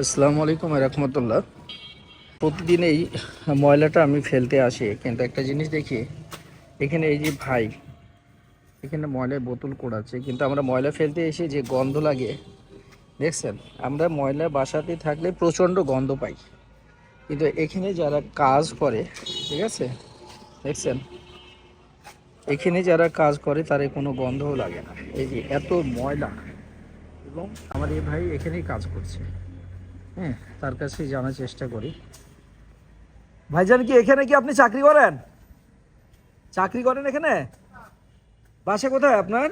আসসালামু আলাইকুম রহমতুল্লাহ। প্রতিদিন এই ময়লাটা আমি ফেলতে আসি। কিন্তু একটা জিনিস দেখি, এখানে এই যে ভাই, এখানে ময়লার বোতল কোড়াচ্ছে। কিন্তু আমরা ময়লা ফেলতে এসে যে গন্ধ লাগে, দেখছেন? আমরা ময়লা বাসাতে থাকলে প্রচণ্ড গন্ধ পাই। কিন্তু এখানে যারা কাজ করে, ঠিক আছে? দেখছেন? এখানে যারা কাজ করে তার কোনো গন্ধও লাগে না। এই যে এত ময়লা, এবং আমার এই ভাই এখানেই কাজ করছে। হ্যাঁ তার কাছে জানার চেষ্টা করি। ভাইজান কি এখানে কি আপনি চাকরি করেন? চাকরি করেন এখানে? বাসা কোথায় আপনার?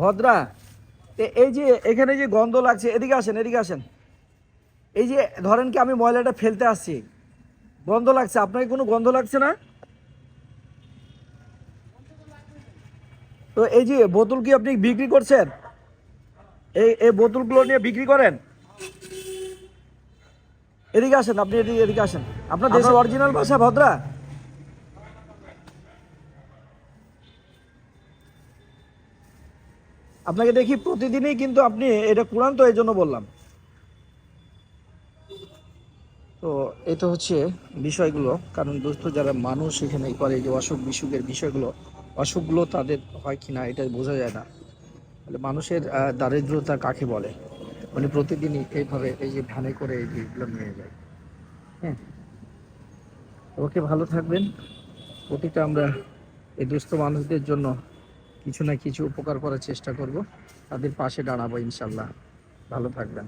ভদ্রা। এই যে এখানে যে গন্ধ লাগছে, এদিকে আসেন এদিকে আসেন। এই যে ধরেন কি আমি ময়লাটা ফেলতে আসছি। গন্ধ লাগছে, আপনাকে কোনো গন্ধ লাগছে না? তো এই যে বোতল কি আপনি বিক্রি করছেন? এই এই বোতলগুলো নিয়ে বিক্রি করেন? এদিকে আসেন আপনি এদিকে এদিকে আসেন। আপনার দেশের অরিজিনাল ভাষা ভদ্রা? আপনাকে দেখি প্রতিদিনই কিন্তু আপনি এটা কুড়ান তো এই জন্য বললাম। তো তো হচ্ছে বিষয়গুলো কারণ দোস্ত যারা মানুষ এখানে করে যে অসুখ বিসুখের বিষয়গুলো অসুখগুলো তাদের হয় কি না এটা বোঝা যায় না। তাহলে মানুষের দারিদ্রতা কাকে বলে? মানে প্রতিদিনই এইভাবে এই যে ভ্যানে করে এই জিনিসগুলো নিয়ে যায়। হ্যাঁ? ওকে ভালো থাকবেন। প্রতিটা আমরা এই দুস্থ মানুষদের জন্য কিছু না কিছু উপকার করার চেষ্টা করব। তাদের পাশে দাঁড়াবো ইনশাল্লাহ। ভালো থাকবেন।